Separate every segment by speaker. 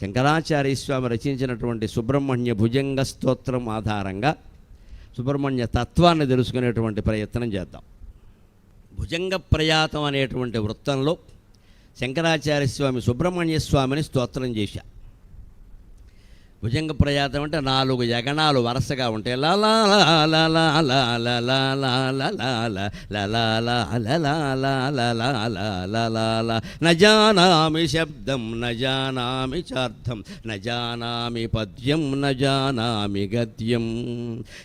Speaker 1: శంకరాచార్య స్వామి రచించినటువంటి సుబ్రహ్మణ్య భుజంగ స్తోత్రం ఆధారంగా సుబ్రహ్మణ్య తత్వాన్ని తెలుసుకునేటువంటి ప్రయత్నం చేద్దాం. భుజంగ ప్రయాతం అనేటువంటి వృత్తంలో శంకరాచార్య స్వామి సుబ్రహ్మణ్య స్వామిని స్తోత్రం చేశారు. భుజంగ ప్రయాతం అంటే నాలుగు యగణాలు వరసగా ఉంటాయి నజానామి శబ్దం నజానామి చార్థం నజానామి పద్యం నజానామి గద్యం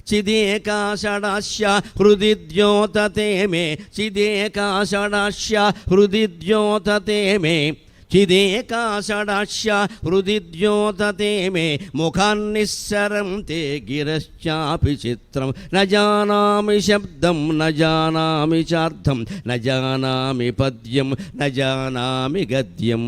Speaker 1: చిదేకాషడాశ్య హృది ద్యోతతే మే చిదేకాషడాశ్య హృది ద్యోతతే మే హిదేకాషడాశ్య హృదిద్యోతతే మే ముఖాన్నిస్సరం తే గిరశ్చాపి చిత్రం నజానామి శబ్దం నజానామి చార్థం నజానామి పద్యం నజానామి గద్యం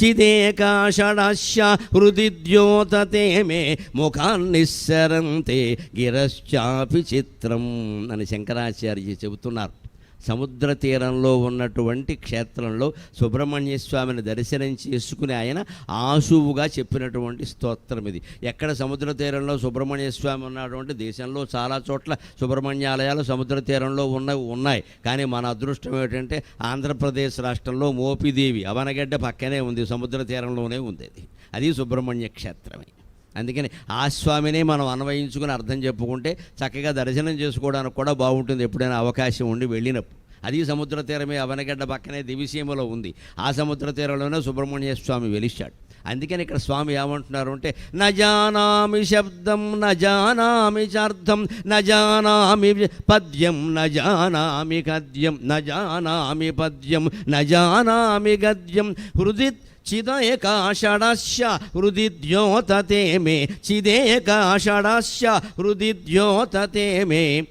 Speaker 1: చిదేకాషడాశ్య హృదిద్యోతతే మే ముఖాన్నిస్సరం తే గిరశ్చాపి చిత్రం అని శంకరాచార్య చెబుతున్నారు। సముద్ర తీరంలో ఉన్నటువంటి క్షేత్రంలో సుబ్రహ్మణ్య స్వామిని దర్శనం చేసుకుని ఆయన ఆశువుగా చెప్పినటువంటి స్తోత్రం ఇది. ఎక్కడ సముద్ర తీరంలో సుబ్రహ్మణ్య స్వామి ఉన్నటువంటి దేశంలో చాలా చోట్ల సుబ్రహ్మణ్యాలయాలు సముద్ర తీరంలో ఉన్న ఉన్నాయి. కానీ మన అదృష్టం ఏమిటంటే ఆంధ్రప్రదేశ్ రాష్ట్రంలో మోపిదేవి అవనగడ్డ పక్కనే ఉంది సముద్ర తీరంలోనే ఉంది అది. అది సుబ్రహ్మణ్య క్షేత్రమే. అందుకని ఆ స్వామినే మనం అన్వయించుకుని అర్థం చెప్పుకుంటే చక్కగా దర్శనం చేసుకోవడానికి కూడా బాగుంటుంది ఎప్పుడైనా అవకాశం ఉండి వెళ్ళినప్పుడు. అది సముద్ర తీరమే అవనగడ్డ పక్కనే దివిసీమలో ఉంది. ఆ సముద్ర తీరంలోనే సుబ్రహ్మణ్య స్వామి వెలిచాడు అందుకని ఇక్కడ స్వామి ఏమంటున్నారు అంటే నజానామి శబ్దం నజానామి చార్థం నజానామి పద్యం నజానామి గద్యం నజానామి పద్యం నజానామి గద్యం హృది చిదేకాషడస్య హృది ద్యోతతే మే చిదేకాషడస్య హృది ద్యోతతే మే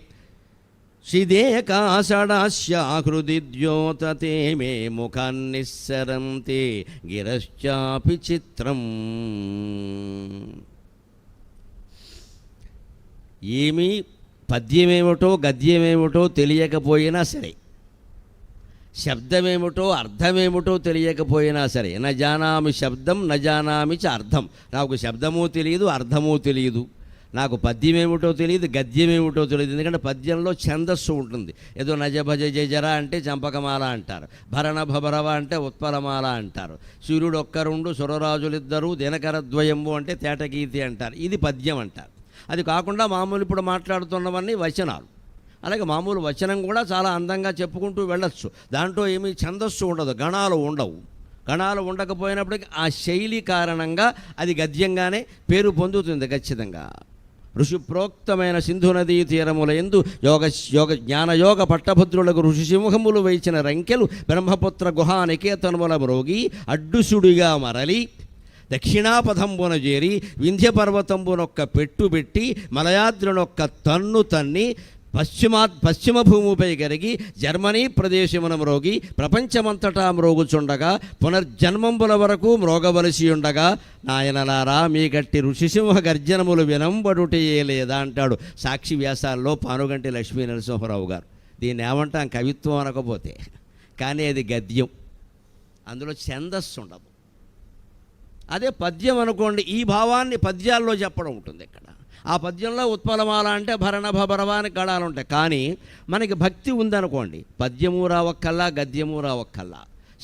Speaker 1: చిదేకాషడస్య హృది ద్యోతతే మే ముఖాన్నిస్సరం తే గిరశ్చాపి చిత్రం. ఏమీ పద్యమేమిటో గద్యమేమిటో తెలియకపోయినా సరే శబ్దమేమిటో అర్థమేమిటో తెలియకపోయినా సరే న జానామి శబ్దం న జానామి చ అర్థం. నాకు శబ్దము తెలియదు అర్థము తెలియదు నాకు పద్యమేమిటో తెలియదు గద్యమేమిటో తెలియదు ఎందుకంటే పద్యంలో ఛందస్సు ఉంటుంది. ఏదో నజభజ జజర అంటే చంపకమాల అంటారు. భరణ భభరవ అంటే ఉత్పలమాల అంటారు. సూర్యుడు ఒక్కరుండు సురరాజులిద్దరూ దినకరద్వయంబు అంటే తేటగీతి అంటారు. ఇది పద్యం అంటారు అది కాకుండా మామూలు ఇప్పుడు మాట్లాడుతున్నవన్నీ వచనాలు. అలాగే మామూలు వచనం కూడా చాలా అందంగా చెప్పుకుంటూ వెళ్ళొచ్చు. దాంట్లో ఏమీ ఛందస్సు ఉండదు గణాలు ఉండవు. గణాలు ఉండకపోయినప్పటికీ ఆ శైలి కారణంగా అది గద్యంగానే పేరు పొందుతుంది ఖచ్చితంగా. ఋషిప్రోక్తమైన సింధు నదీ తీరముల ఎందు యోగ యోగ జ్ఞానయోగ పట్టభద్రులకు ఋషి సింహములు వేచిన రంకెలు బ్రహ్మపుత్ర గుహా నికేతనముల మ్రోగి అడ్డుసుడిగా మరలి దక్షిణాపథంబున చేరి వింధ్యపర్వతంబునొక్క పెట్టుబెట్టి మలయాద్రునొక్క తన్ను తన్ని పశ్చిమా పశ్చిమ భూమిపై కరిగి జర్మనీ ప్రదేశమున మ్రోగి ప్రపంచమంతటా మ్రోగుచుండగా పునర్జన్మంబుల వరకు మ్రోగవలసి ఉండగా నాయనలారా మీ గట్టి ఋషిసింహ గర్జనములు వినంబడుటయే లేదా అంటాడు సాక్షి వ్యాసాల్లో పానుగంటి లక్ష్మీ నరసింహరావు గారు. దీన్ని ఏమంటాం? కవిత్వం అనకపోతే. కానీ అది గద్యం. అందులో ఛందస్సు ఉండదు. అదే పద్యం అనుకోండి ఈ భావాన్ని పద్యాల్లో చెప్పడం ఉంటుంది ఇక్కడ. ఆ పద్యంలో ఉత్పలమాల అంటే భరణ భభరవ అని గడాలు ఉంటాయి. కానీ మనకి భక్తి ఉందనుకోండి. పద్యము రావక్కల్లా గద్యము రావక్కల్లా.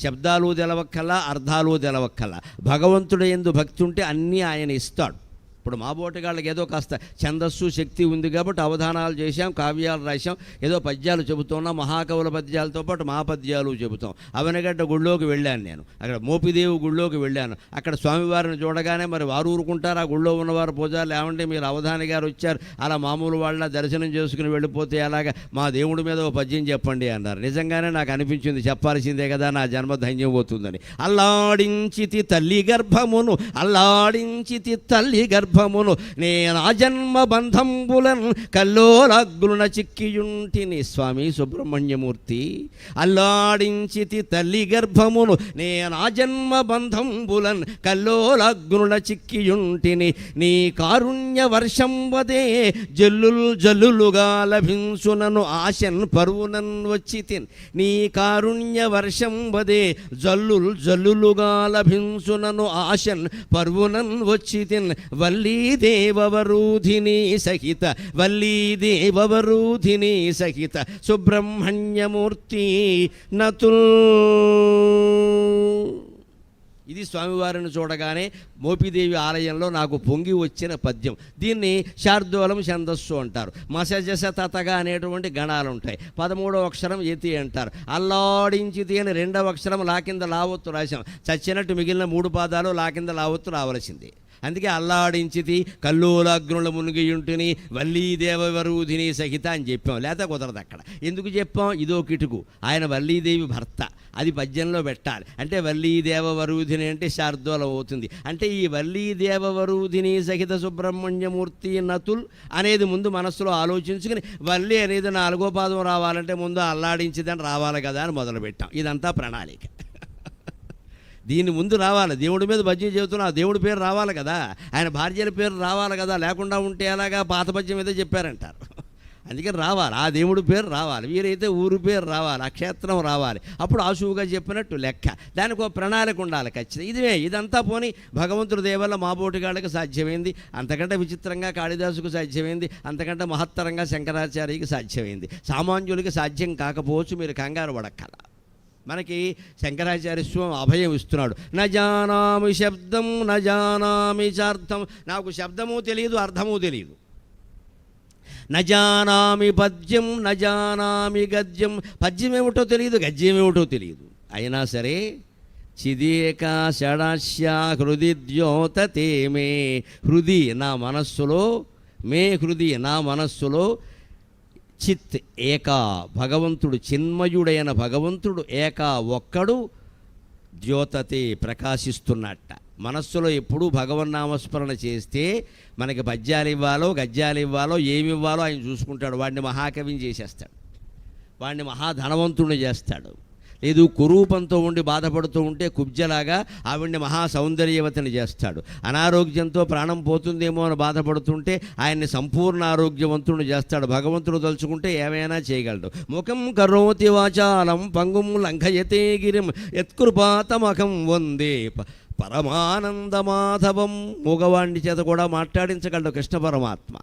Speaker 1: శబ్దాలు తెలవక్కల్లా అర్థాలు తెలవక్కల్లా. భగవంతుడు ఎందు భక్తి ఉంటే అన్నీ ఆయన ఇస్తాడు. ఇప్పుడు మా బోటగాళ్ళకి ఏదో కాస్త ఛందస్సు శక్తి ఉంది కాబట్టి అవధానాలు చేశాం కావ్యాలు రాశాం ఏదో పద్యాలు చెబుతున్నాం మహాకవుల పద్యాలతో పాటు మా పద్యాలు చెబుతాం. అవనగడ్డ గుళ్ళోకి వెళ్ళాను నేను. అక్కడ మోపిదేవి గుళ్ళోకి వెళ్ళాను. అక్కడ స్వామివారిని చూడగానే మరి వారు ఊరుకుంటారు. ఆ గుళ్ళో ఉన్నవారు పూజారులు ఏమంటే మీరు అవధాని గారు వచ్చారు. అలా మామూలు వాళ్ళ దర్శనం చేసుకుని వెళ్ళిపోతే అలాగా మా దేవుడి మీద ఓ పద్యం చెప్పండి అన్నారు. నిజంగానే నాకు అనిపించింది చెప్పాల్సిందే కదా నా జన్మ ధన్యం పోతుందని. అల్లాడించితి తల్లి గర్భమును అల్లాడించితి తల్లి గర్భ గర్భమును నేను ఆ జన్మ బంధంబులన్ కల్లోలగ్గున చిక్కియుంటిని స్వామి సుబ్రహ్మణ్యమూర్తి. అల్లాడించితి తల్లి గర్భమును నేను ఆ జన్మ బంధంబులన్ కల్లోలగ్గున చిక్కియుంటిని. నీ కారుణ్య వర్షం వదే జల్లుల్ జల్లులుగా లభించునను ఆశన్ పరువునన్ వచ్చి తిన్ నీ కారుణ్య వర్షం వదే జల్లుల్ జల్లులుగా లభించునను ఆశన్ పరువునన్ వచ్చి తిన్ వల్లీ దేవవరూధిని సహిత వల్లీ దేవవరూధిని సహిత సుబ్రహ్మణ్యమూర్తి నతుల్ ఇది స్వామివారిని చూడగానే మోపిదేవి ఆలయంలో నాకు పొంగి వచ్చిన పద్యం. దీన్ని శార్దూలం ఛందస్సు అంటారు. మసజస తతగా అనేటువంటి గణాలు ఉంటాయి. పదమూడవ అక్షరం ఎతి అంటారు. అల్లాడించితి అని రెండవ అక్షరం లాకింద లావత్తు లావొత్తు రాశాం. చచ్చినట్టు మిగిలిన మూడు పాదాలు లాకింద లావత్తు లావొత్తు రావలసింది. అందుకే అల్లాడించితి కల్లోలాగ్నుల మునిగియుంటిని వల్లీ దేవవరూధిని సహిత అని చెప్పాం. లేత కుదరదు అక్కడ. ఎందుకు చెప్పాం? ఇదో కిటుకు. ఆయన వల్లీదేవి భర్త. అది పద్యంలో పెట్టాలి. అంటే వల్లీ దేవవరూధిని అంటే శార్దోలం అవుతుంది. అంటే ఈ వల్లీ దేవవరూధిని సహిత సుబ్రహ్మణ్యమూర్తి నతుల్ అనేది ముందు మనస్సులో ఆలోచించుకుని వల్లి అనేది నాలుగో పాదం రావాలంటే ముందు అల్లాడించిదని రావాలి కదా అని మొదలుపెట్టాం. ఇదంతా ప్రణాళిక. దీని ముందు రావాలి. దేవుడి మీద భజ్యం చెబుతున్నా ఆ దేవుడి పేరు రావాలి కదా. ఆయన భార్యల పేరు రావాలి కదా. లేకుండా ఉంటే ఎలాగా పాత పద్యం ఏదో చెప్పారంటారు. అందుకని రావాలి. ఆ దేవుడి పేరు రావాలి. వీరైతే ఊరు పేరు రావాలి. ఆ క్షేత్రం రావాలి. అప్పుడు ఆశువుగా చెప్పినట్టు లెక్క. దానికి ఒక ప్రణాళిక ఉండాలి ఖచ్చితంగా. ఇదివే ఇదంతా పోని భగవంతుడి దేవల్ల మాబోటిగాళ్ళకి సాధ్యమైంది. అంతకంటే విచిత్రంగా కాళిదాసుకు సాధ్యమైంది. అంతకంటే మహత్తరంగా శంకరాచార్యకి సాధ్యమైంది. సామాన్యులకి సాధ్యం కాకపోవచ్చు. మీరు కంగారు పడక్కల. మనకి శంకరాచార్య స్వామి అభయం ఇస్తున్నాడు. నజానామి శబ్దం నజానామి చార్థం నాకు శబ్దము తెలియదు అర్థము తెలియదు నజానామి పద్యం నజానామి గద్యం పద్యం ఏమిటో తెలియదు గద్యం ఏమిటో తెలియదు అయినా సరే చిదేకా షడాశ్యా హృది ద్యోతతే మే హృది నా మనస్సులో మే హృది నా మనస్సులో చిత్ ఏకా భగవంతుడు చిన్మయుడైన భగవంతుడు ఏకా ఒక్కడు ద్యోతతే ప్రకాశిస్తున్నట్ట. మనస్సులో ఎప్పుడూ భగవన్నామస్మరణ చేస్తే మనకి పద్యాలు ఇవ్వాలో గద్యాలు ఇవ్వాలో ఏమి ఇవ్వాలో ఆయన చూసుకుంటాడు. వాడిని మహాకవిని చేసేస్తాడు. వాడిని మహాధనవంతుడిని చేస్తాడు. లేదు కురూపంతో ఉండి బాధపడుతూ ఉంటే కుబ్జలాగా ఆవిడ్ని మహా సౌందర్యవతిని చేస్తాడు. అనారోగ్యంతో ప్రాణం పోతుందేమో అని బాధపడుతుంటే ఆయన్ని సంపూర్ణ ఆరోగ్యవంతుడిని చేస్తాడు. భగవంతుడు తలుచుకుంటే ఏమైనా చేయగలడు. ముఖం కరోతి వాచాలం పంగుం లంఘయతే గిరిం యత్కృపాతమఖం వందే పరమానంద మాధవం మూగవాణ్ణి చేత కూడా మాట్లాడించగలడు కృష్ణ పరమాత్మ.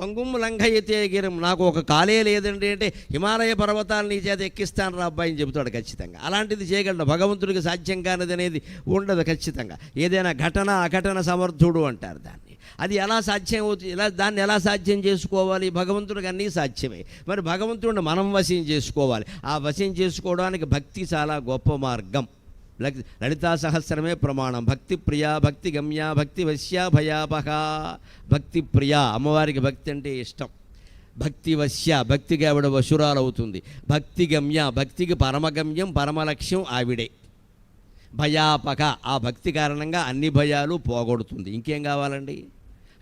Speaker 1: పంగుం లంఘయతే గిరం నాకు ఒక కాలే లేదండి అంటే హిమాలయ పర్వతాలు నీ చేత ఎక్కిస్తాను రా అబ్బాయి అని చెబుతాడు ఖచ్చితంగా. అలాంటిది చేయగలడు. భగవంతుడికి సాధ్యం కానిది అనేది ఉండదు ఖచ్చితంగా. ఏదైనా ఘటన అఘటన సమర్థుడు అంటారు దాన్ని. అది ఎలా సాధ్యం అవుతుంది ఎలా దాన్ని ఎలా సాధ్యం చేసుకోవాలి? భగవంతుడికి అన్నీ సాధ్యమే. మరి భగవంతుడిని మనం వశం చేసుకోవాలి. ఆ వశం చేసుకోవడానికి భక్తి చాలా గొప్ప మార్గం. లలితా సహస్రమే ప్రమాణం. భక్తి ప్రియా భక్తి గమ్య భక్తి వశ్య భయాపహ భక్తి ప్రియా అమ్మవారికి భక్తి అంటే ఇష్టం. భక్తి వశ్య భక్తికి ఆవిడ వశురాలవుతుంది. భక్తి గమ్య భక్తికి పరమగమ్యం పరమలక్ష్యం ఆవిడే. భయాపక ఆ భక్తి కారణంగా అన్ని భయాలు పోగొడుతుంది. ఇంకేం కావాలండి?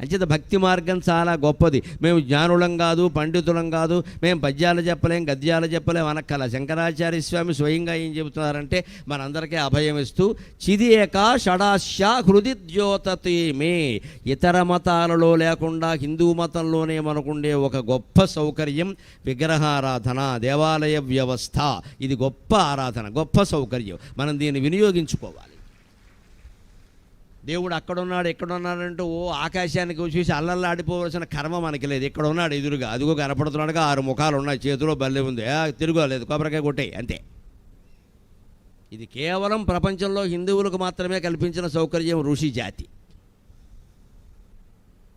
Speaker 1: అంచేత భక్తి మార్గం చాలా గొప్పది. మేము జ్ఞానులం కాదు పండితులం కాదు మేము పద్యాలు చెప్పలేం గద్యాలు చెప్పలేం అనక్కల శంకరాచార్య స్వామి స్వయంగా ఏం చెబుతున్నారంటే మనందరికీ అభయం ఇస్తూ చిదియేక షడాశ హృది ద్యోతతే మే. ఇతర మతాలలో లేకుండా హిందూ మతంలోనే మనకుండే ఒక గొప్ప సౌకర్యం విగ్రహారాధన దేవాలయ వ్యవస్థ. ఇది గొప్ప ఆరాధన గొప్ప సౌకర్యం. మనం దీన్ని వినియోగించుకోవాలి. దేవుడు అక్కడున్నాడు ఎక్కడున్నాడంటూ ఓ ఆకాశానికి చూసి అల్లల్లా ఆడిపోవలసిన కర్మ మనకి లేదు. ఇక్కడ ఉన్నాడు ఎదురుగా. అదిగో కనపడుతున్నాడుగా ఆరు ముఖాలు ఉన్నాయి చేతిలో బల్లె ఉంది. తిరుగులేదు కొబ్బరికాయ కొట్టే అంతే. ఇది కేవలం ప్రపంచంలో హిందువులకు మాత్రమే కల్పించిన సౌకర్యం ఋషి జాతి.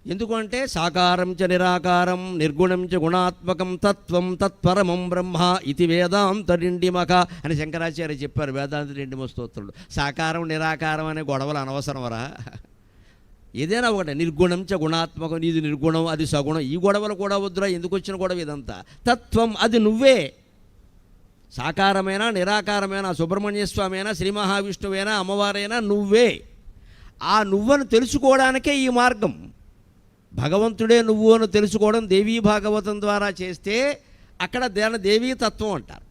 Speaker 1: ఎందుకంటే సాకారం చ నిరాకారం నిర్గుణం చ గుణాత్మకం తత్వం తత్పరమం బ్రహ్మ ఇది వేదాంత నిండిమక అని శంకరాచార్య చెప్పారు వేదాంత నిండిమ స్తోత్రుడు సాకారం నిరాకారం అనే గొడవలు అనవసరంరా ఏదైనా ఒకటి నిర్గుణం చ గుణాత్మకం ఇది నిర్గుణం అది సగుణం ఈ గొడవలు కూడా వద్దురా ఎందుకు వచ్చిన గొడవ ఇదంతా? తత్వం అది నువ్వే. సాకారమైన నిరాకారమైన సుబ్రహ్మణ్య స్వామి అయినా శ్రీ మహావిష్ణువైనా అమ్మవారైనా నువ్వే. ఆ నువ్వను తెలుసుకోవడానికే ఈ మార్గం. భగవంతుడే నువ్వు అని తెలుసుకోవడం దేవీ భాగవతం ద్వారా చేస్తే అక్కడ దాని దేవీ తత్వం అంటారు.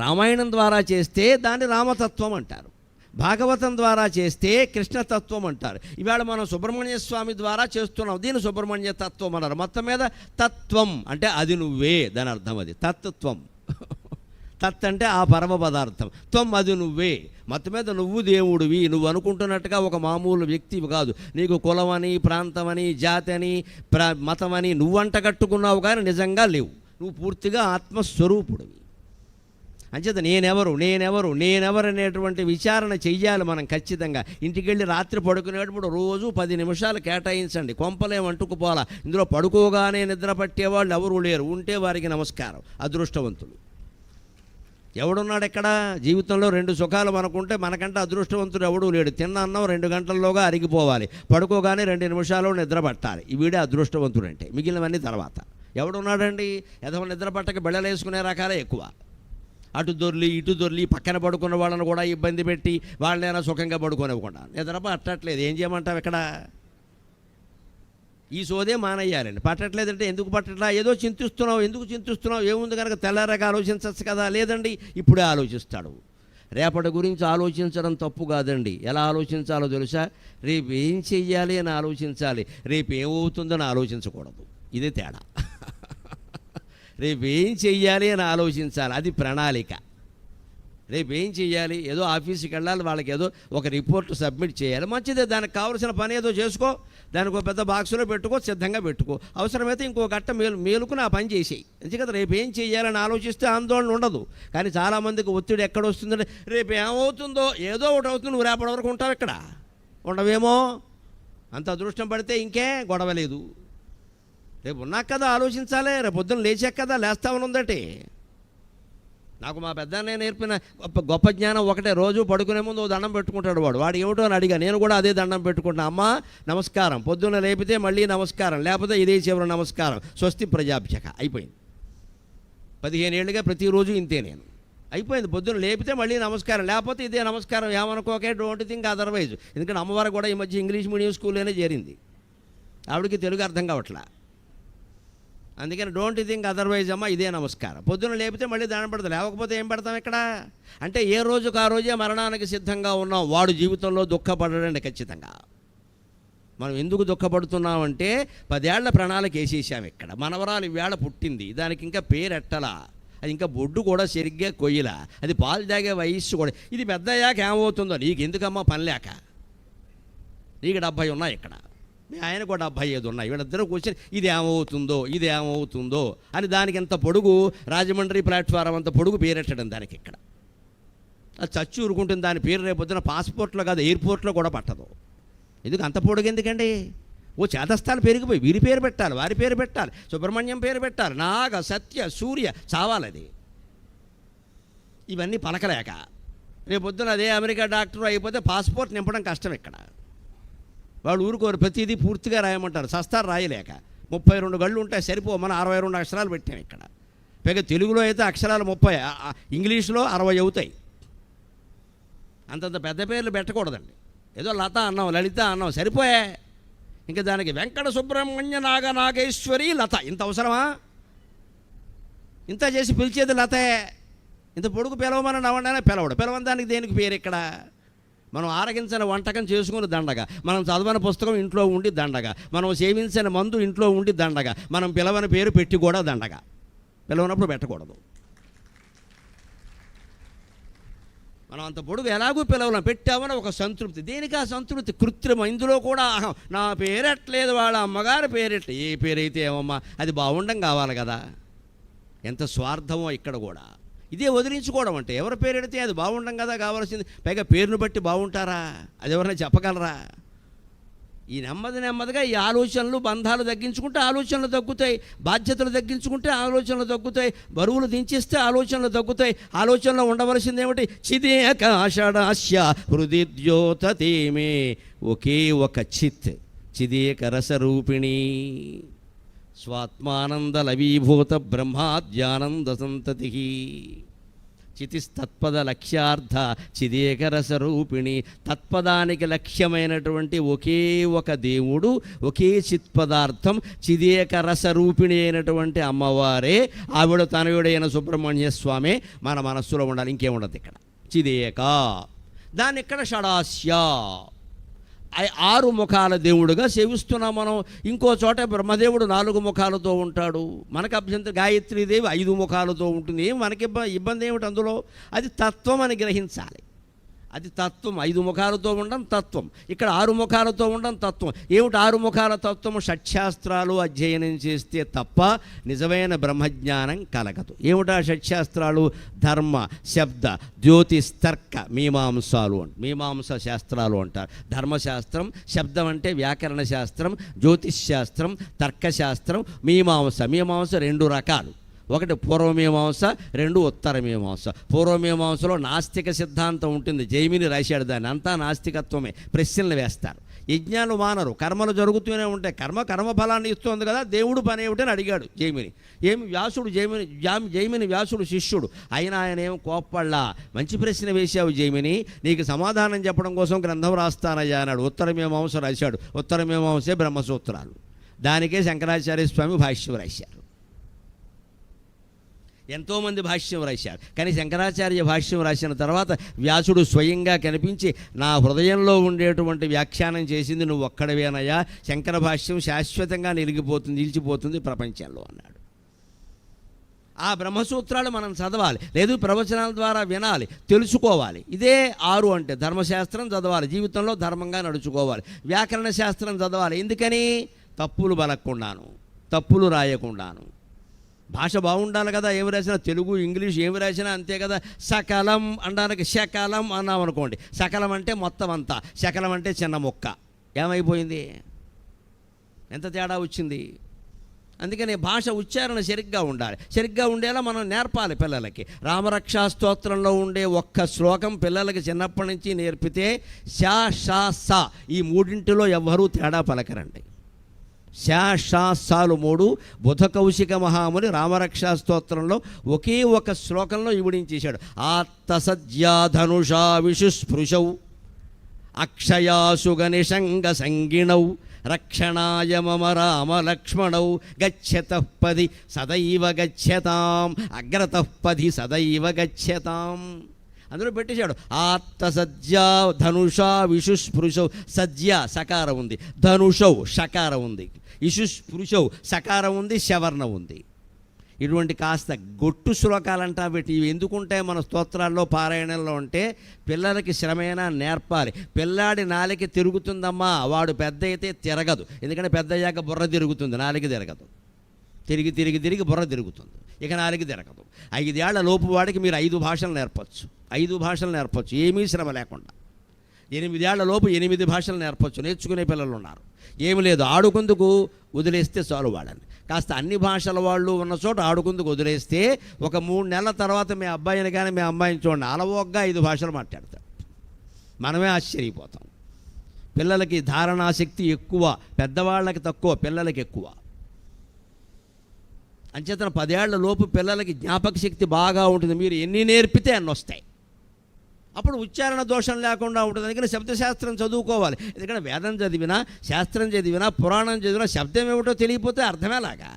Speaker 1: రామాయణం ద్వారా చేస్తే దాన్ని రామతత్వం అంటారు. భాగవతం ద్వారా చేస్తే కృష్ణతత్వం అంటారు. ఇవాళ మనం సుబ్రహ్మణ్య స్వామి ద్వారా చేస్తున్నాం. దీని సుబ్రహ్మణ్య తత్వం అన్నారు. మొత్తం మీద తత్వం అంటే అది నువ్వే దాని అర్థం అది. తత్వం. తత్ అంటే ఆ పరమ పదార్థం. త్వం అది నువ్వే. మొత్తం మీద నువ్వు దేవుడివి. నువ్వు అనుకుంటున్నట్టుగా ఒక మామూలు వ్యక్తివి కాదు. నీకు కులమని ప్రాంతమని జాతి అని ప్ర మతమని నువ్వంట కట్టుకున్నావు కానీ నిజంగా లేవు. నువ్వు పూర్తిగా ఆత్మస్వరూపుడివి. అంచేత నేనెవరు? నేనెవరు? నేనెవరు అనేటువంటి విచారణ చెయ్యాలి మనం ఖచ్చితంగా. ఇంటికి వెళ్ళి రాత్రి పడుకునేటప్పుడు రోజు పది నిమిషాలు కేటాయించండి. కొంపలేం అంటుకుపోవాలా? ఇందులో పడుకోగానే నిద్ర పట్టేవాళ్ళు ఎవరు లేరు. ఉంటే వారికి నమస్కారం. అదృష్టవంతులు. ఎవడున్నాడు ఎక్కడ జీవితంలో రెండు సుఖాలు మనకుంటే మనకంటే అదృష్టవంతుడు ఎవడూ లేడు. తిన్న అన్నం రెండు గంటల్లోగా అరిగిపోవాలి. పడుకోగానే రెండు నిమిషాలు నిద్ర పట్టాలి. వీడే అదృష్టవంతుడు అంటే మిగిలినవన్నీ తర్వాత. ఎవడున్నాడండి? ఎదవ నిద్ర పట్టక రకాలే ఎక్కువ. అటు దొర్లి ఇటు దొర్లి పక్కన పడుకున్న వాళ్ళని కూడా ఇబ్బంది పెట్టి వాళ్ళైనా సుఖంగా పడుకోనివ్వకుండా. నిద్ర పట్టట్లేదు. ఏం చేయమంటావు ఇక్కడ? ఈ సోదే మానయ్యాలండి పట్టట్లేదంటే ఎందుకు పట్టట్లా? ఏదో చింతిస్తున్నావు ఎందుకు చింతిస్తున్నావు? ఏముంది కనుక తెల్లారగా ఆలోచించచ్చు కదా? లేదండి ఇప్పుడే ఆలోచిస్తాడు. రేపటి గురించి ఆలోచించడం తప్పు కాదండి. ఎలా ఆలోచించాలో తెలుసా? రేపు ఏం చెయ్యాలి అని ఆలోచించాలి. రేపు ఏమవుతుందని ఆలోచించకూడదు. ఇదే తేడా. రేపు ఏం చెయ్యాలి అని ఆలోచించాలి. అది ప్రణాళిక. రేపు ఏం చెయ్యాలి? ఏదో ఆఫీస్కి వెళ్ళాలి వాళ్ళకి ఏదో ఒక రిపోర్ట్ సబ్మిట్ చేయాలి. మంచిదే దానికి కావాల్సిన పని ఏదో చేసుకో. దానికి ఒక పెద్ద బాక్సులో పెట్టుకో సిద్ధంగా పెట్టుకో. అవసరమైతే ఇంకో గట్ట మేలు మేలుకు నా పని చేసేయి. ఎందుకంటే రేపు ఏం చెయ్యాలని ఆలోచిస్తే ఆందోళన ఉండదు. కానీ చాలామందికి ఒత్తిడి ఎక్కడ వస్తుందంటే రేపు ఏమవుతుందో ఏదో ఒకటి అవుతుంది నువ్వు రేపటి వరకు ఉంటావు ఇక్కడ. ఉండవేమో? అంత అదృష్టం పడితే ఇంకే గొడవ లేదు. రేపు ఉన్నాక కదా ఆలోచించాలి రేపు పొద్దున్న లేచాక కదా లేస్తామని ఉందటి. నాకు మా పెద్దన్నయ్య నేర్పిన గొప్ప గొప్ప జ్ఞానం ఒకటే రోజు పడుకునే ముందు ఓ దండం పెట్టుకుంటాడు వాడు. వాడు ఏమిటో అని అడిగా. నేను కూడా అదే దండం పెట్టుకుంటాను అమ్మ నమస్కారం. పొద్దున్న లేపితే మళ్ళీ నమస్కారం. లేకపోతే ఇదే చివరి నమస్కారం. స్వస్తి ప్రజాభిషేక. అయిపోయింది. పదిహేను ఏళ్ళుగా ప్రతిరోజు ఇంతే నేను. అయిపోయింది. పొద్దున్న లేపితే మళ్ళీ నమస్కారం. లేకపోతే ఇదే నమస్కారం. ఏమనుకోకే డోంట్ థింక్ అదర్వైజ్ ఎందుకంటే అమ్మవారు కూడా ఈ మధ్య ఇంగ్లీష్ మీడియం స్కూల్లోనే చేరింది. ఆవిడకి తెలుగు అర్థం కావట్లా. అందుకని డోంట్ థింక్ అదర్వైజ్ అమ్మ ఇదే నమస్కారం. పొద్దున లేపితే మళ్ళీ దాని పడదు లేకపోతే ఏం పెడతాం ఇక్కడ? అంటే ఏ రోజుకు ఆ రోజే మరణానికి సిద్ధంగా ఉన్నాం. వాడు జీవితంలో దుఃఖపడడండి ఖచ్చితంగా. మనం ఎందుకు దుఃఖపడుతున్నామంటే పదేళ్ళ ప్రణాళిక వేసేసాం ఇక్కడ. మనవరాలు ఈవేళ పుట్టింది. దానికి ఇంకా పేరెట్టలా. అది ఇంకా బొడ్డు కూడా సరిగ్గా కొయ్యలా. అది పాలు తాగే వయస్సు కూడా. ఇది పెద్ద అయ్యాక ఏమవుతుందో నీకు ఎందుకమ్మా పని లేక? నీకు డెబ్భై ఉన్నాయి ఇక్కడ. మీ ఆయన కూడా అబ్బాయి ఏదో ఉన్నాయి. వీళ్ళిద్దరూ కూర్చొని ఇది ఏమవుతుందో ఇది ఏమవుతుందో అని దానికి ఎంత పొడుగు రాజమండ్రి ప్లాట్ఫారం అంత పొడుగు పేరెట్టడం దానికి ఇక్కడ. అది చచ్చి ఊరుకుంటుంది దాని పేరు రేపొద్దున పాస్పోర్ట్లో కాదు ఎయిర్పోర్ట్లో కూడా పట్టదు. ఎందుకు అంత పొడుగు ఎందుకండి? ఓ చేతస్థాలు పెరిగిపోయి వీరి పేరు పెట్టాలి వారి పేరు పెట్టాలి సుబ్రహ్మణ్యం పేరు పెట్టాలి నాగ సత్య సూర్య చావాలది ఇవన్నీ పలకలేక రేపొద్దున అదే అమెరికా డాక్టర్ అయిపోతే పాస్పోర్ట్ నింపడం కష్టం ఇక్కడ. వాళ్ళు ఊరుకోరు ప్రతిదీ పూర్తిగా రాయమంటారు. సస్తారు రాయలేక. ముప్పై రెండు గళ్ళు ఉంటాయి సరిపో మనం అరవై రెండు అక్షరాలు పెట్టాం ఇక్కడ. పైగా తెలుగులో అయితే అక్షరాలు ముప్పై. ఇంగ్లీష్లో అరవై అవుతాయి. అంతంత పెద్ద పేర్లు పెట్టకూడదండి. ఏదో లత అన్నాం లలిత అన్నాం సరిపోయే. ఇంకా దానికి వెంకట సుబ్రహ్మణ్య నాగ నాగేశ్వరి లత. ఇంత అవసరమా? ఇంత చేసి పిలిచేది లతే. ఇంత పొడుగు పిలవమని నవ్వండి పిలవడు. పిలవని దానికి దేనికి పేరు ఇక్కడ? మనం ఆరగించిన వంటకం చేసుకుని దండగా. మనం చదవని పుస్తకం ఇంట్లో ఉండి దండగా. మనం సేవించిన మందు ఇంట్లో ఉండి దండగా. మనం పిలవని పేరు పెట్టి కూడా దండగా. పిలవనప్పుడు పెట్టకూడదు. మనం అంత పొడుగు ఎలాగూ పిలవలం. పెట్టామని ఒక సంతృప్తి. దేనికి ఆ సంతృప్తి? కృత్రిమ. ఇందులో కూడా నా పేరెట్లేదు వాళ్ళ అమ్మగారి పేరెట్ ఏ పేరైతే ఏమమ్మా అది బాగుండం కావాలి కదా. ఎంత స్వార్థమో ఇక్కడ కూడా. ఇదే వదిలించుకోవడం అంటే ఎవరి పేరెడితే అది బాగుండం కదా కావాల్సింది. పైగా పేరును బట్టి బాగుంటారా? అది ఎవరైనా చెప్పగలరా? ఈ నెమ్మది నెమ్మదిగా ఈ ఆలోచనలు బంధాలు తగ్గించుకుంటే ఆలోచనలు తగ్గుతాయి. బాధ్యతలు తగ్గించుకుంటే ఆలోచనలు తగ్గుతాయి. బరువులు దించేస్తే ఆలోచనలు తగ్గుతాయి. ఆలోచనలో ఉండవలసింది ఏమిటి చిదేకాషడాస్య హృదిద్యోతీమే ఒకే ఒక చిత్. చిదేక రసరూపిణి. స్వాత్మానంద లవీభూత బ్రహ్మాద్యానంద సంతతి చితిస్తత్పద లక్ష్యార్థ చిదేకరస రూపిణి తత్పదానికి లక్ష్యమైనటువంటి ఒకే ఒక దేవుడు ఒకే చిత్పదార్థం చిదేకరస రూపిణి అయినటువంటి అమ్మవారే. ఆవిడ తనయుడైన సుబ్రహ్మణ్య స్వామి మన మనస్సులో ఉండాలి ఇంకేముండదు ఇక్కడ. చిదేక. దాన్ని ఇక్కడ షడాస్యా. ఆరు ముఖాల దేవుడుగా సేవిస్తున్నాం మనం. ఇంకో చోట బ్రహ్మదేవుడు నాలుగు ముఖాలతో ఉంటాడు. మనకు అభ్యంతరం గాయత్రీదేవి ఐదు ముఖాలతో ఉంటుంది. ఏం మనకి ఇబ్బంది ఏమిటి అందులో? అది తత్వం అని గ్రహించాలి. అది తత్వం. ఐదు ముఖాలతో ఉండడం తత్వం. ఇక్కడ ఆరు ముఖాలతో ఉండడం తత్వం. ఏమిటి ఆరు ముఖాల తత్వం షట్శాస్త్రాలు అధ్యయనం చేస్తే తప్ప నిజమైన బ్రహ్మజ్ఞానం కలగదు. ఏమిటా షట్శాస్త్రాలు? ధర్మ శబ్ద జ్యోతిస్తర్క మీమాంసాలు మీమాంస శాస్త్రాలు అంటారు. ధర్మశాస్త్రం శబ్దం అంటే వ్యాకరణ శాస్త్రం జ్యోతిష్ శాస్త్రం తర్కశాస్త్రం మీమాంస. మీమాంస రెండు రకాలు. ఒకటి పూర్వమీమాంస రెండు ఉత్తరమీమాంస పూర్వమీమాంసలో నాస్తిక సిద్ధాంతం ఉంటుంది. జైమిని రాశాడు దాన్ని. అంతా నాస్తికత్వమే. ప్రశ్నలు వేస్తారు. యజ్ఞాలు మానరు. కర్మలు జరుగుతూనే ఉంటాయి. కర్మ కర్మ ఫలాన్ని ఇస్తుంది కదా. దేవుడు పని ఏమిటని అడిగాడు జైమిని. ఏమి వ్యాసుడు జైమిని జామి జైమిని వ్యాసుడు శిష్యుడు. అయినా ఆయన ఏం కోప్పళ్ళా మంచి ప్రశ్న వేశావు జైమిని. నీకు సమాధానం చెప్పడం కోసం గ్రంథం రాస్తానయ్యా అన్నాడు. ఉత్తరమీమాంస రాశాడు. ఉత్తరమీమాంసే బ్రహ్మసూత్రాలు. దానికే శంకరాచార్య స్వామి భాష్యం రాశారు. ఎంతోమంది భాష్యం రాశారు. కానీ శంకరాచార్య భాష్యం రాసిన తర్వాత వ్యాసుడు స్వయంగా కనిపించి నా హృదయంలో ఉండేటువంటి వ్యాఖ్యానం చేసింది నువ్వు ఒక్కడవేనయ్యా. శంకర భాష్యం శాశ్వతంగా నిలిగిపోతుంది నిలిచిపోతుంది ప్రపంచంలో అన్నాడు. ఆ బ్రహ్మసూత్రాలు మనం చదవాలి. లేదు ప్రవచనాల ద్వారా వినాలి తెలుసుకోవాలి. ఇదే ఆరు అంటే ధర్మశాస్త్రం చదవాలి జీవితంలో ధర్మంగా నడుచుకోవాలి. వ్యాకరణ శాస్త్రం చదవాలి. ఎందుకని? తప్పులు బలక్కుండాను తప్పులు రాయకుండాను. భాష బాగుండాలి కదా ఏమి రాసినా తెలుగు ఇంగ్లీష్ ఏమి రాసినా అంతే కదా. సకలం అనడానికి శకలం అన్నాం అనుకోండి. సకలం అంటే మొత్తం అంతా. శకలం అంటే చిన్న మొక్క. ఏమైపోయింది? ఎంత తేడా వచ్చింది? అందుకని భాష ఉచ్చారణ సరిగ్గా ఉండాలి. సరిగ్గా ఉండేలా మనం నేర్పాలి పిల్లలకి. రామరక్షా స్తోత్రంలో ఉండే ఒక్క శ్లోకం పిల్లలకి చిన్నప్పటి నుంచి నేర్పితే శా షా సా ఈ మూడింటిలో ఎవ్వరూ తేడా పలకరండి. శాషాసాలు మూడు బుధ కౌశిక మహాముని రామరక్షా స్తోత్రంలో ఒకే ఒక శ్లోకంలో ఇవిడించేశాడు ఆత్తసజ్యాధనుషా విషుస్పృశౌ అక్షయాసు గనిషంగ సంగిణౌ రక్షణాయ మమ రామ లక్ష్మణౌ గచ్చత పది సదైవ గచ్చతాం అగ్రత పది సదైవ గచ్చతాం. అందులో పెట్టేశాడు ఆత్త సజ్జా ధనుషా విషుస్పృశౌ సజ్జ సకారం ఉంది ధనుషౌ షకారం ఉంది. ఇషుస్పృశౌ సకారం ఉంది శవర్ణ ఉంది. ఇటువంటి కాస్త గొట్టు శ్లోకాలంటా పెట్టి ఇవి ఎందుకుంటే మన స్తోత్రాల్లో పారాయణంలో ఉంటే పిల్లలకి శ్రమైనా నేర్పాలి. పిల్లాడి నాలికి తిరుగుతుందమ్మా వాడు పెద్ద అయితే తిరగదు. ఎందుకంటే పెద్ద అయ్యాక బుర్ర తిరుగుతుంది నాలికి తిరగదు. తిరిగి తిరిగి తిరిగి బుర్ర తిరుగుతుంది. ఇక నాలికి తిరగదు. ఐదేళ్ళ లోపు వాడికి మీరు ఐదు భాషలు నేర్పచ్చు. ఐదు భాషలు నేర్పచ్చు. ఏమీ శ్రమ లేకుండా. ఎనిమిదేళ్ళ లోపు ఎనిమిది భాషలు నేర్పచ్చు. నేర్చుకునే పిల్లలు ఉన్నారు ఏమి లేదు ఆడుకుందుకు వదిలేస్తే చాలు వాళ్ళని. కాస్త అన్ని భాషల వాళ్ళు ఉన్న చోట ఆడుకుందుకు వదిలేస్తే ఒక మూడు నెలల తర్వాత మీ అబ్బాయిని కానీ మీ అమ్మాయిని చూడండి అలవోగ్గా ఐదు భాషలు మాట్లాడతాడు మనమే ఆశ్చర్యపోతాం. పిల్లలకి ధారణాశక్తి ఎక్కువ పెద్దవాళ్ళకి తక్కువ పిల్లలకి ఎక్కువ. అంచేతన పదేళ్ళ లోపు పిల్లలకి జ్ఞాపక శక్తి బాగా ఉంటుంది. మీరు ఎన్ని నేర్పితే అన్నొస్తాయి. అప్పుడు ఉచ్చారణ దోషం లేకుండా ఉంటుంది. అందుకని శబ్దశాస్త్రం చదువుకోవాలి. ఎందుకంటే వేదం చదివినా శాస్త్రం చదివినా పురాణం చదివినా శబ్దం ఏమిటో తెలియపోతే అర్థమేలాగా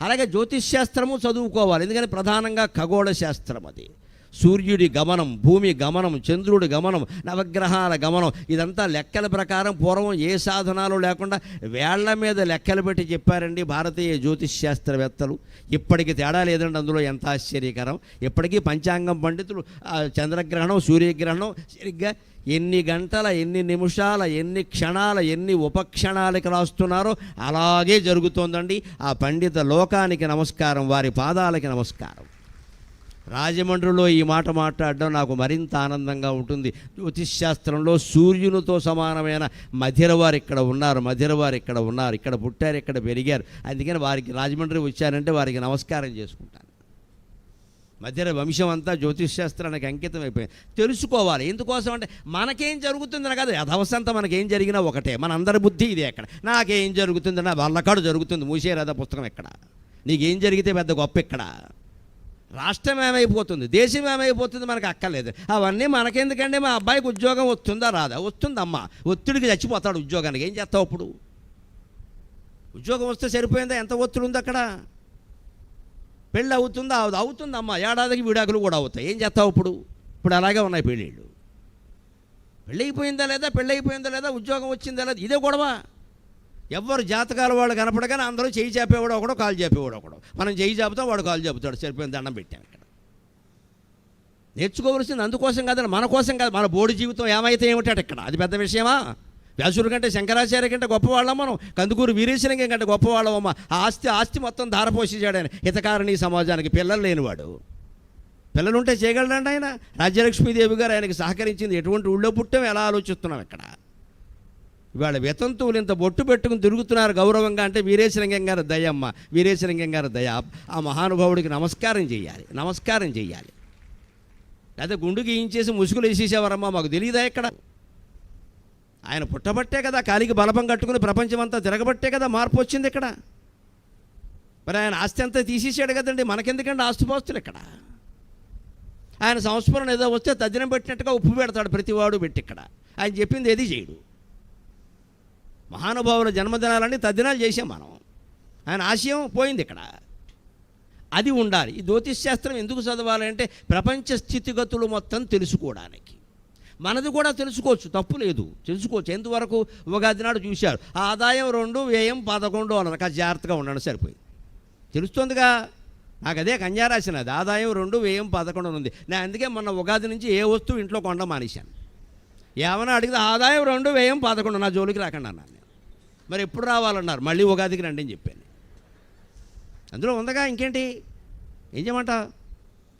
Speaker 1: అలాగే జ్యోతిష్ శాస్త్రము చదువుకోవాలి. ఎందుకని ప్రధానంగా ఖగోళ శాస్త్రం అది. సూర్యుడి గమనం భూమి గమనం చంద్రుడి గమనం నవగ్రహాల గమనం ఇదంతా లెక్కల ప్రకారం పూర్వం ఏ సాధనాలు లేకుండా వేళ్ళ మీద లెక్కలు పెట్టి చెప్పారండి భారతీయ జ్యోతిష్ శాస్త్రవేత్తలు. ఇప్పటికి తేడా లేదండి అందులో ఎంత ఆశ్చర్యకరం. ఇప్పటికీ పంచాంగం పండితులు ఆ, చంద్రగ్రహణం సూర్యగ్రహణం సరిగ్గా ఎన్ని గంటల ఎన్ని నిమిషాల ఎన్ని క్షణాల ఎన్ని ఉపక్షణాలకి రాస్తున్నారో అలాగే జరుగుతోందండి. ఆ పండిత లోకానికి నమస్కారం వారి పాదాలకి నమస్కారం. రాజమండ్రిలో ఈ మాట మాట్లాడడం నాకు మరింత ఆనందంగా ఉంటుంది. జ్యోతిష్ శాస్త్రంలో సూర్యునితో సమానమైన మధిర వారు ఇక్కడ ఉన్నారు మధిర వారు ఇక్కడ ఉన్నారు ఇక్కడ పుట్టారు ఇక్కడ పెరిగారు. అందుకని వారికి రాజమండ్రి వచ్చారంటే వారికి నమస్కారం చేసుకుంటాను. మధిర వంశం అంతా జ్యోతిష్ శాస్త్రానికి అంకితం అయిపోయింది. తెలుసుకోవాలి. ఎందుకోసం అంటే మనకేం జరుగుతుందని కాదు అధవసంతా మనకేం జరిగినా ఒకటే. మన అందరి బుద్ధి ఇది ఎక్కడ నాకేం జరుగుతుంది నా వాళ్ళకాడు జరుగుతుంది. మూసేరాదా పుస్తకం ఎక్కడ? నీకేం జరిగితే పెద్ద గొప్ప ఎక్కడ రాష్ట్రం ఏమైపోతుంది? దేశం ఏమైపోతుంది మనకు అక్కర్లేదు. అవన్నీ మనకెందుకంటే మా అబ్బాయికి ఉద్యోగం వస్తుందా రాదా? వస్తుందమ్మా. ఒత్తిడికి చచ్చిపోతాడు ఉద్యోగానికి. ఏం చేస్తావు అప్పుడు ఉద్యోగం వస్తే సరిపోయిందా? ఎంత ఒత్తిడి ఉంది అక్కడ? పెళ్ళి అవుతుందా? అవుతుందమ్మా. ఏడాదికి విడాకులు కూడా అవుతాయి. ఏం చేస్తావు ఇప్పుడు? ఇప్పుడు అలాగే ఉన్నాయి పెళ్ళిళ్ళు. పెళ్ళైపోయిందా అయిపోయిందా లేదా? పెళ్ళైపోయిందా అయిపోయిందా లేదా? ఉద్యోగం వచ్చిందా లేదా? ఇదే గొడవ. ఎవరు జాతకాల వాళ్ళు కనపడగానే అందరూ చేయి చేపేవాడు ఒకడో కాలు చేపేవాడు ఒకడు. మనం చేయి చాపుతాం వాడు కాలు చేపుతాడు. సరిపోయిన దండం పెట్టాం ఇక్కడ. నేర్చుకోవలసింది అందుకోసం కాదని మన కోసం కాదు. మన బోడి జీవితం ఏమైతే ఏమిటాడు ఇక్కడ. అది పెద్ద విషయమా? వ్యాసుడి కంటే శంకరాచార్య కంటే గొప్పవాళ్ళం మనం. కందుకూరు వీరేశలింగం కంటే గొప్పవాళ్ళమమ్మ ఆ ఆస్తి ఆస్తి మొత్తం ధారపోషించాడు ఆయన హితకారణి సమాజానికి పిల్లలు లేనివాడు. పిల్లలు ఉంటే చేయగలడండి ఆయన. రాజ్యలక్ష్మీదేవి గారు ఆయనకి సహకరించింది. ఎటువంటి ఊళ్ళో పుట్టాం ఎలా ఆలోచిస్తున్నాం ఇక్కడ? ఇవాళ వితంతువులు ఇంత బొట్టు పెట్టుకుని తిరుగుతున్నారు గౌరవంగా అంటే వీరేశలింగం గారి దయమ్మ వీరేశలింగం గారి దయ. ఆ మహానుభావుడికి నమస్కారం చేయాలి నమస్కారం చేయాలి. లేదా గుండు గీయించేసి ముసుగులు వేసేసేవారమ్మా మాకు తెలియదా ఇక్కడ ఆయన పుట్టబట్టే కదా కాలికి బలపం కట్టుకుని ప్రపంచమంతా తిరగబట్టే కదా మార్పు వచ్చింది ఇక్కడ. మరి ఆయన ఆస్తి అంతా తీసేసాడు కదండి మనకెందుకండి ఆస్తుపాస్తులు ఇక్కడ? ఆయన సంస్మరణ ఏదో వస్తే తజ్జనం పెట్టినట్టుగా ఉప్పు పెడతాడు ప్రతివాడు పెట్టి ఇక్కడ ఆయన చెప్పింది ఏది చేయడు. మహానుభావుల జన్మదినాలన్నీ తద్దినాలు చేసాం మనం. ఆయన ఆశయం పోయింది ఇక్కడ. అది ఉండాలి. ఈ జ్యోతిష్శాస్త్రం ఎందుకు చదవాలంటే ప్రపంచ స్థితిగతులు మొత్తం తెలుసుకోవడానికి. మనది కూడా తెలుసుకోవచ్చు. తప్పు లేదు. తెలుసుకోవచ్చు. ఎంతవరకు ఉగాది నాడు చూశారు. ఆదాయం రెండు వ్యయం పదకొండు అన్నారు. కాస్త జాగ్రత్తగా ఉండడం సరిపోయింది. తెలుస్తుందిగా? నాకు అదే కన్యా రాసినది ఆదాయం రెండు వ్యయం పదకొండు ఉంది. నేను అందుకే మొన్న ఉగాది నుంచి ఏ వస్తువు ఇంట్లో కొండ మానేశాను. ఏమైనా అడిగితే ఆదాయం రెండు వ్యయం పదకొండు నా జోలికి రాకండి అన్నాను నేను. మరి ఎప్పుడు రావాలన్నారు? మళ్ళీ ఉగాదికి రండి అని చెప్పాను. అందులో ఉందగా ఇంకేంటి? ఏం చేయమంట?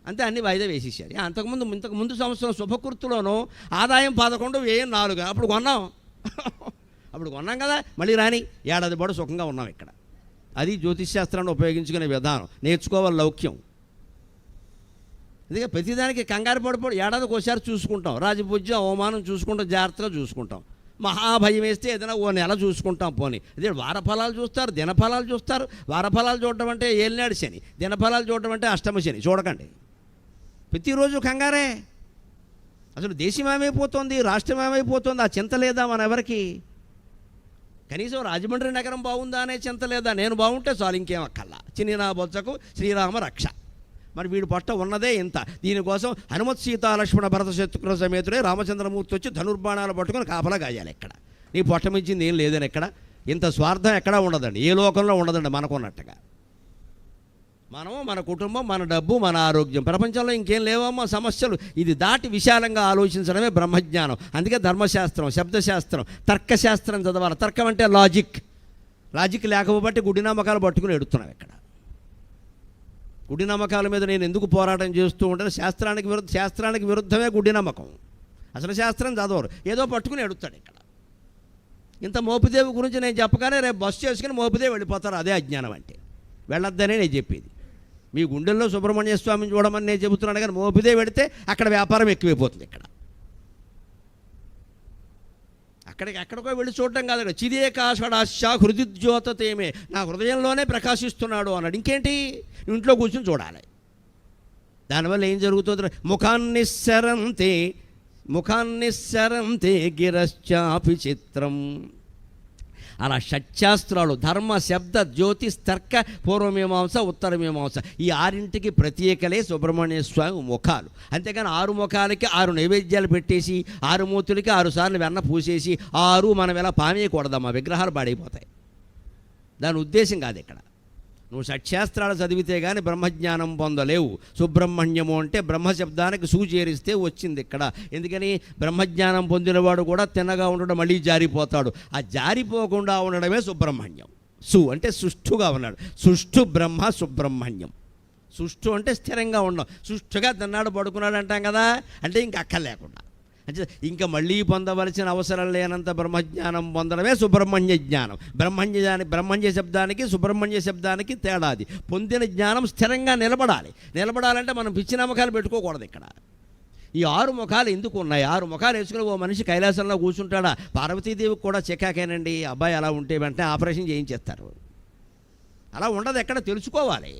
Speaker 1: అంతే అన్ని వాయిదా వేసేసారు. అంతకుముందు ఇంతకు ముందు సంవత్సరం శుభకృతులోనూ ఆదాయం పదకొండు వ్యయం నాలుగు. అప్పుడు కొన్నాం. అప్పుడు కొన్నాం కదా. మళ్ళీ రాని ఏడాది పాటు సుఖంగా ఉన్నాం ఇక్కడ. అది జ్యోతిష్ శాస్త్రాన్ని ఉపయోగించుకునే విధానం. నేర్చుకోవాలి లౌక్యం. అందుకే ప్రతిదానికి కంగారు పడిపోడు ఏడాదికి ఒకసారి చూసుకుంటాం. రాజపూజ్యం అవమానం చూసుకుంటాం జాగ్రత్తగా చూసుకుంటాం. మహాభయం వేస్తే ఏదైనా ఓ నెల చూసుకుంటాం పోనీ. అదే వారఫలాలు చూస్తారు దినఫలాలు చూస్తారు. వారఫలాలు చూడటం అంటే ఏలినాడు శని దినఫలాలు చూడటం అంటే అష్టమ శని. చూడకండి. ప్రతిరోజు కంగారే. అసలు దేశం ఏమైపోతుంది రాష్ట్రం ఏమైపోతుంది ఆ చింత లేదా మన ఎవరికి? కనీసం రాజమండ్రి నగరం బాగుందా అనే చింత లేదా? నేను బాగుంటే చాలు ఇంకేం అక్కల్లా చిన్ని నా బొత్సకు శ్రీరామ రక్ష. మరి వీడు పొట్ట ఉన్నదే ఇంత. దీనికోసం హనుమత్ సీతా లక్ష్మణ భరత శత్రుఘ్న సమేతుడే రామచంద్రమూర్తి వచ్చి ధనుర్బాణాలు పట్టుకొని కాపలా గాయాలి ఎక్కడ. నీ పొట్ట మించింది ఏం లేదని ఎక్కడ. ఇంత స్వార్థం ఎక్కడా ఉండదండి. ఏ లోకంలో ఉండదండి మనకున్నట్టుగా. మనము మన కుటుంబం మన డబ్బు మన ఆరోగ్యం. ప్రపంచంలో ఇంకేం లేవమ్మా సమస్యలు. ఇది దాటి విశాలంగా ఆలోచించడమే బ్రహ్మజ్ఞానం. అందుకే ధర్మశాస్త్రం శబ్దశాస్త్రం తర్కశాస్త్రం చదవాలి. తర్కం అంటే లాజిక్. లాజిక్ లేకపోబట్టి గుడి నమ్మకాలు పట్టుకుని ఎడుతున్నాం ఇక్కడ గుడి నమ్మకాల మీద నేను ఎందుకు పోరాటం చేస్తూ ఉంటాను శాస్త్రానికి విరుద్ధ శాస్త్రానికి విరుద్ధమే గుడి నమ్మకం. అసలు శాస్త్రం చదవరు. ఏదో పట్టుకుని ఎడుతాడు ఇక్కడ. ఇంత మోపిదేవి గురించి నేను చెప్పగానే రేపు బస్సు చేసుకుని మోపిదేవి వెళ్ళిపోతారు అదే అజ్ఞానం అంటే. వెళ్ళొద్దనే నేను చెప్పేది. మీ గుండెల్లో సుబ్రహ్మణ్య స్వామిని చూడమని నేను చెబుతున్నాను కానీ మోపిదే పెడితే అక్కడ వ్యాపారం ఎక్కువైపోతుంది ఇక్కడ. అక్కడికి ఎక్కడికో వెళ్ళి చూడటం కాదు చిదేకాషడాశ హృదిజ్యోత తేమే నా హృదయంలోనే ప్రకాశిస్తున్నాడు అన్నాడు. ఇంకేంటి? ఇంట్లో కూర్చొని చూడాలి. దానివల్ల ఏం జరుగుతుంది? ముఖాన్ని శరంతే ముఖాన్ని శరంతే గిరశ్చాపి చిత్రం. అలా షట్శాస్త్రాలు ధర్మ శబ్ద జ్యోతిష్ తర్క పూర్వమీమాంస ఉత్తరమీమాంస. ఈ ఆరింటికి ప్రత్యేకలే సుబ్రహ్మణ్య స్వామి ముఖాలు. అంతేగాని ఆరు ముఖాలకి ఆరు నైవేద్యాలు పెట్టేసి ఆరు మూతులకి ఆరు సార్లు వెన్న పూసేసి ఆరు మనం ఎలా పామేయకూడదమ్మా విగ్రహాలు పాడైపోతాయి. దాని ఉద్దేశం కాదు ఇక్కడ. నువ్వు షట్శాస్త్రాలు చదివితే కానీ బ్రహ్మజ్ఞానం పొందలేవు. సుబ్రహ్మణ్యము అంటే బ్రహ్మశబ్దానికి సూచేరిస్తే వచ్చింది ఇక్కడ. ఎందుకని? బ్రహ్మజ్ఞానం పొందినవాడు కూడా తిన్నగా ఉండడం మళ్ళీ జారిపోతాడు. ఆ జారిపోకుండా ఉండడమే సుబ్రహ్మణ్యం. సు అంటే సుష్ఠుగా ఉన్నాడు. సుష్ఠు బ్రహ్మ సుబ్రహ్మణ్యం. సుష్ఠు అంటే స్థిరంగా ఉండడం. సుష్ఠుగా తిన్నాడు పడుకున్నాడు అంటాం కదా? అంటే ఇంక అక్కర్లేకుండా. అంటే ఇంకా మళ్ళీ పొందవలసిన అవసరం లేనంత బ్రహ్మజ్ఞానం పొందడమే సుబ్రహ్మణ్య జ్ఞానం. బ్రహ్మణ్య బ్రహ్మణ్య శబ్దానికి సుబ్రహ్మణ్య శబ్దానికి తేడాది. పొందిన జ్ఞానం స్థిరంగా నిలబడాలి. నిలబడాలంటే మనం పిచ్చి నమ్మకాలు పెట్టుకోకూడదు ఇక్కడ. ఈ ఆరు ముఖాలు ఎందుకు ఉన్నాయి? ఆరు ముఖాలు వేసుకుని ఓ మనిషి కైలాసంలో కూర్చుంటాడా? పార్వతీదేవికి కూడా చెక్కాకేనండి అబ్బాయి అలా ఉంటే వెంటనే ఆపరేషన్ చేయించేస్తారు. అలా ఉండదు ఎక్కడ తెలుసుకోవాలి.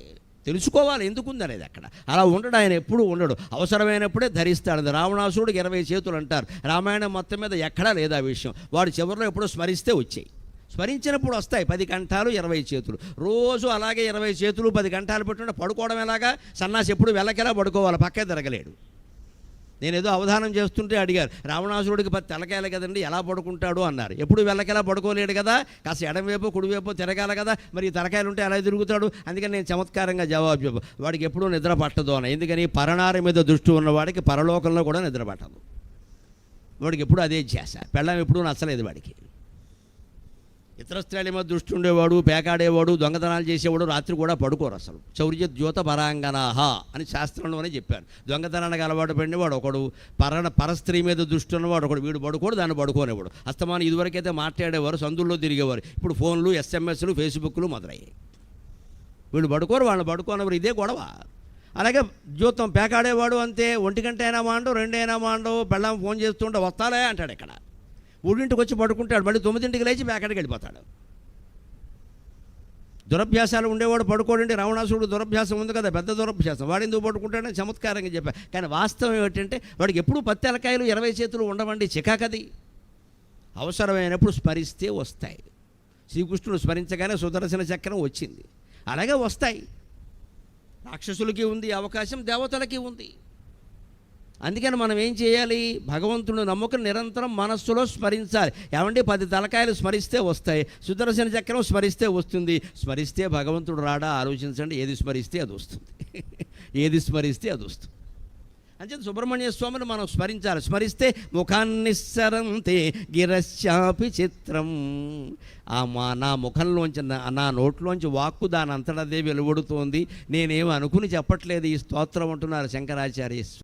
Speaker 1: తెలుసుకోవాలి. ఎందుకుంది అనేది అక్కడ. అలా ఉండడు ఆయన ఎప్పుడు ఉండడు. అవసరమైనప్పుడే ధరిస్తాడు. రావణాసుడు రావణాసురుడికి ఇరవై చేతులు అంటారు. రామాయణం మొత్తం మీద ఎక్కడా లేదు ఆ విషయం. వాడు చివరిలో ఎప్పుడో స్మరిస్తే వచ్చాయి. స్మరించినప్పుడు వస్తాయి. పది గంటలు ఇరవై చేతులు. రోజు అలాగే ఇరవై చేతులు పది గంటలు పెట్టుకుంటే పడుకోవడం ఎలాగా? సన్నాసి ఎప్పుడు వెళ్ళకెలా పడుకోవాలి? పక్కే తిరగలేడు. నేనేదో అవధానం చేస్తుంటే అడిగారు రావణాసురుడికి పది తెలకాయలు కదండి ఎలా పడుకుంటాడు? అన్నారు. ఎప్పుడు వెళ్ళకెలా పడుకోలేడు కదా కాస్త ఎడమవైపు కుడివైపు తిరగాల కదా మరి తెలకాయలు తలకాయలు ఉంటే ఎలా తిరుగుతాడు? అందుకని నేను చమత్కారంగా జవాబు చెప్పు వాడికి ఎప్పుడూ నిద్ర పట్టదు అని ఎందుకని? పరనారి మీద దృష్టి ఉన్నవాడికి పరలోకంలో కూడా నిద్ర పట్టదు. వాడికి ఎప్పుడు అదే చేశా. పెళ్ళం ఎప్పుడూ నచ్చలేదు వాడికి. ఇతర స్త్రీల మీద దృష్టి ఉండేవాడు పేకాడేవాడు దొంగతనాలు చేసేవాడు రాత్రి కూడా పడుకోరు అసలు. చౌర్య ద్యోత పరాంగనాహ అని శాస్త్రంలోనే చెప్పారు. దొంగతనానికి అలవాటు పడినవాడు ఒకడు పర పరస్త్రీ మీద దృష్టి ఉన్నవాడు ఒకడు వీడు పడుకోడు దాన్ని పడుకోనేవాడు అస్తమానం ఇదివరకైతే మాట్లాడేవారు సందుల్లో తిరిగేవారు. ఇప్పుడు ఫోన్లు ఎస్ఎంఎస్లు ఫేస్బుక్లు మొదలయ్యాయి. వీళ్ళు పడుకోరు వాళ్ళు పడుకోనవారు ఇదే గొడవ. అలాగే జ్యోతం పేకాడేవాడు అంతే ఒంటి గంట అయినా మాండు రెండైనా మాండు పెళ్ళాం ఫోన్ చేస్తుంటే వస్తాలే అంటాడు ఇక్కడ. ఊరింటికి వచ్చి పడుకుంటాడు. మళ్ళీ తొమ్మిదింటికి లేచి మేకడికి వెళ్ళిపోతాడు. దురభ్యాసాలు ఉండేవాడు పడుకోడండి. రావణాసుడు దురభ్యాసం ఉంది కదా పెద్ద దురభ్యాసం. వాడు ఎందుకు పడుకుంటాడని చమత్కారంగా చెప్పా కానీ వాస్తవం ఏమిటంటే వాడికి ఎప్పుడు పత్తెలకాయలు ఇరవై చేతులు ఉండవండి చికాకది. అవసరమైనప్పుడు స్మరిస్తే వస్తాయి. శ్రీకృష్ణుడు స్మరించగానే సుదర్శన చక్రం వచ్చింది. అలాగే వస్తాయి. రాక్షసులకి ఉంది అవకాశం దేవతలకి ఉంది. అందుకని మనం ఏం చేయాలి? భగవంతుడు నమ్మకం నిరంతరం మనస్సులో స్మరించాలి. ఏమంటే పది తలకాయలు స్మరిస్తే వస్తాయి. సుదర్శన చక్రం స్మరిస్తే వస్తుంది. స్మరిస్తే భగవంతుడు రాడా? ఆలోచించండి. ఏది స్మరిస్తే అది వస్తుంది. ఏది స్మరిస్తే అది వస్తుంది. అంచేత సుబ్రహ్మణ్య స్వామిని మనం స్మరించాలి. స్మరిస్తే ముఖాన్నిస్సరంతే గిరశాపి చిత్రం. ఆ మా నా ముఖంలోంచి నా నోట్లోంచి వాక్కు దాని అంతటదే వెలువడుతోంది. నేనేమి అనుకుని చెప్పట్లేదు. ఈ స్తోత్రం అంటున్నారు శంకరాచార్య.